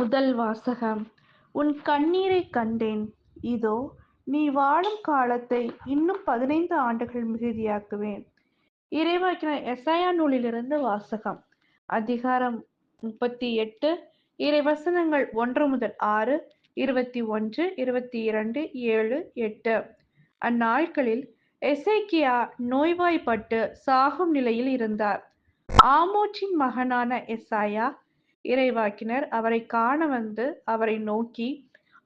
முதல் வாசகம். உன் கண்ணீரைக் கண்டேன். இதோ நீ வாழும் காலத்தை இன்னும் பதினைந்து ஆண்டுகள் மிகுதியாக்குவேன். இறைவாக்கின எசாயா நூலிலிருந்து வாசகம். அதிகாரம் முப்பத்தி எட்டு இறைவசனங்கள் ஒன்று முதல் ஆறு இருபத்தி ஒன்று இருபத்தி இரண்டு ஏழு எட்டு. அந்நாட்களில் எசைக்கியா நோய்வாய்ப்பட்டு சாகும் நிலையில் இருந்தார். ஆமோச்சின் மகனான எசாயா இறைவாக்கினர் அவரை காண வந்து அவரை நோக்கி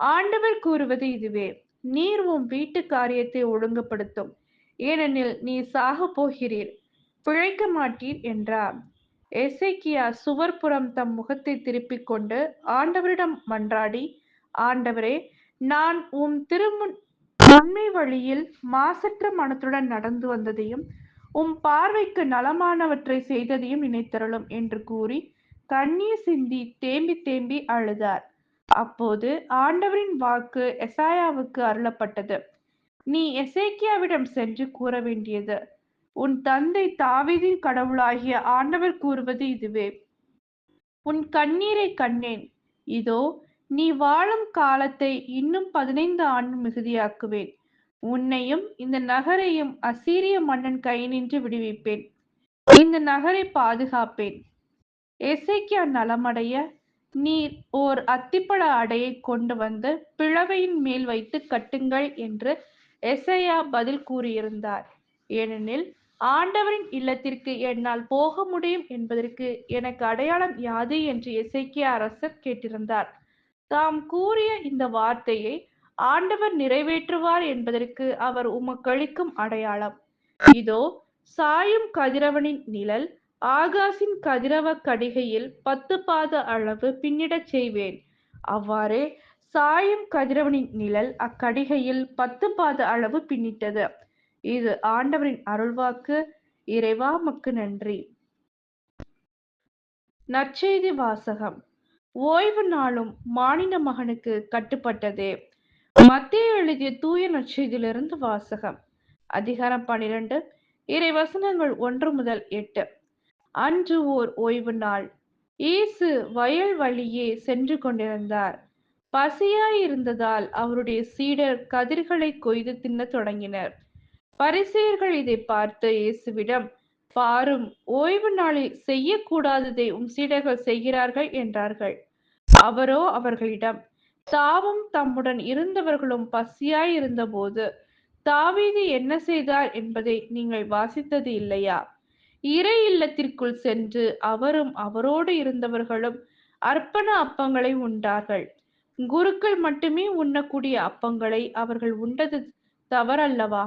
ஆண்டவர் கூறுவது இதுவே நீர் உன் வீட்டு காரியத்தை ஒழுங்குபடுத்தும். ஏனெனில் நீ சாக போகிறீர் பிழைக்க மாட்டீர் என்றார். எசேக்கியா சுவர்புறம் தம் முகத்தை திருப்பிக் கொண்டு ஆண்டவரிடம் மன்றாடி ஆண்டவரே நான் உம் திருமுன் உண்மை வழியில் மாசற்ற மனத்துடன் நடந்து வந்ததையும் உம் பார்வைக்கு நலமானவற்றை செய்ததையும் நினைத்தருளும் என்று கூறி கண்ணீர் சிந்தி தேம்பி தேம்பி அழுதார். அப்போது ஆண்டவரின் வாக்கு எசாயாவுக்கு அருளப்பட்டது. நீ எசேக்கியாவிடம் சென்று கூற வேண்டியது. உன் தந்தை தாவீதின் கடவுளாகிய ஆண்டவர் கூறுவது இதுவே. உன் கண்ணீரை கண்டேன். இதோ நீ வாழும் காலத்தை இன்னும் பதினைந்து ஆண்டு மிகுதியாக்குவேன். உன்னையும் இந்த நகரையும் அசீரிய மன்னன் கையினின்று விடுவிப்பேன். இந்த நகரை பாதுகாப்பேன். எசேக்கியா நலமடைய நீர் ஓர் அத்திப்பழ அடையை கொண்டு வந்து பிளவையின் மேல் வைத்து கட்டுங்கள் என்று எசையா பதில் கூறியிருந்தார். ஏனெனில் ஆண்டவரின் இல்லத்திற்கு என்னால் போக முடியும் என்பதற்கு எனக்கு அடையாளம் யாது என்று எசைக்கிய அரசர் கேட்டிருந்தார். தாம் கூறிய இந்த வார்த்தையை ஆண்டவர் நிறைவேற்றுவார் என்பதற்கு அவர் உமக்களிக்கும் அடையாளம். இதோ சாயும் கதிரவனின் நிழல் ஆகாசின் கதிரவ கடிகையில் பத்து பாத அளவு பின்னிடச் செய்வேன். அவ்வாறே சாயும் கதிரவனின் நிழல் அக்கடிகையில் பத்து பாத அளவு பின்னிட்டது. இது ஆண்டவரின் அருள்வாக்கு. இறைவா மக்கு நன்றி. நற்செய்தி வாசகம். ஓய்வு நாளும் மாநில மகனுக்கு கட்டுப்பட்டதே. மத்திய எழுதிய தூய நற்செய்தியிலிருந்து வாசகம். அதிகாரம் பனிரெண்டு இறை வசனங்கள் ஒன்று முதல் எட்டு. அன்று ஓர் ஓய்வு நாள். இயேசு வயல் வழியே சென்று கொண்டிருந்தார். பசியாயிருந்ததால் அவருடைய சீடர் கதிர்களை கொய்து தின்னத் தொடங்கினர். பரிசெயர்கள் இதை பார்த்து இயேசுவிடம் பாரும் ஓய்வு நாளில் செய்யக்கூடாததை உம் சீடர்கள் செய்கிறார்கள் என்றார்கள். அவரோ அவர்களிடம் தாவும் தம்முடன் இருந்தவர்களும் பசியாய் இருந்தபோது தாவீது என்ன செய்தார் என்பதை நீங்கள் வாசித்தது இல்லையா? இறை இல்லத்திற்குள் சென்று அவரும் அவரோடு இருந்தவர்களும் அர்ப்பண அப்பங்களை உண்டார்கள். குருக்கள் மட்டுமே உண்ணக்கூடிய அப்பங்களை அவர்கள் உண்டது தவறல்லவா?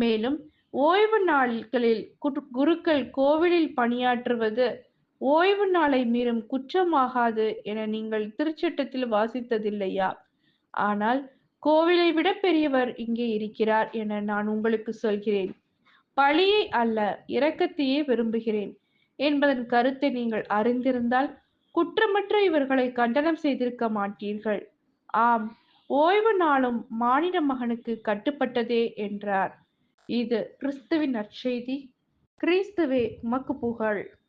மேலும் ஓய்வு நாட்களில் குருக்கள் கோவிலில் பணியாற்றுவது ஓய்வு நாளை மீறும் குற்றமாகாது என நீங்கள் திருச்சட்டத்தில் வாசித்ததில்லையா? ஆனால் கோவிலை விட பெரியவர் இங்கே இருக்கிறார் என நான் உங்களுக்கு சொல்கிறேன். பழியை அல்ல இரக்கத்தையே விரும்புகிறேன். என்பதன் கருத்தை நீங்கள் அறிந்திருந்தால் குற்றமற்ற இவர்களை கண்டனம் செய்திருக்க மாட்டீர்கள். ஆம் ஓய்வு நாளும் மானிட மகனுக்கு கட்டுப்பட்டதே என்றார். இது கிறிஸ்துவின் நற்செய்தி. கிறிஸ்துவே உமக்கு புகழ்.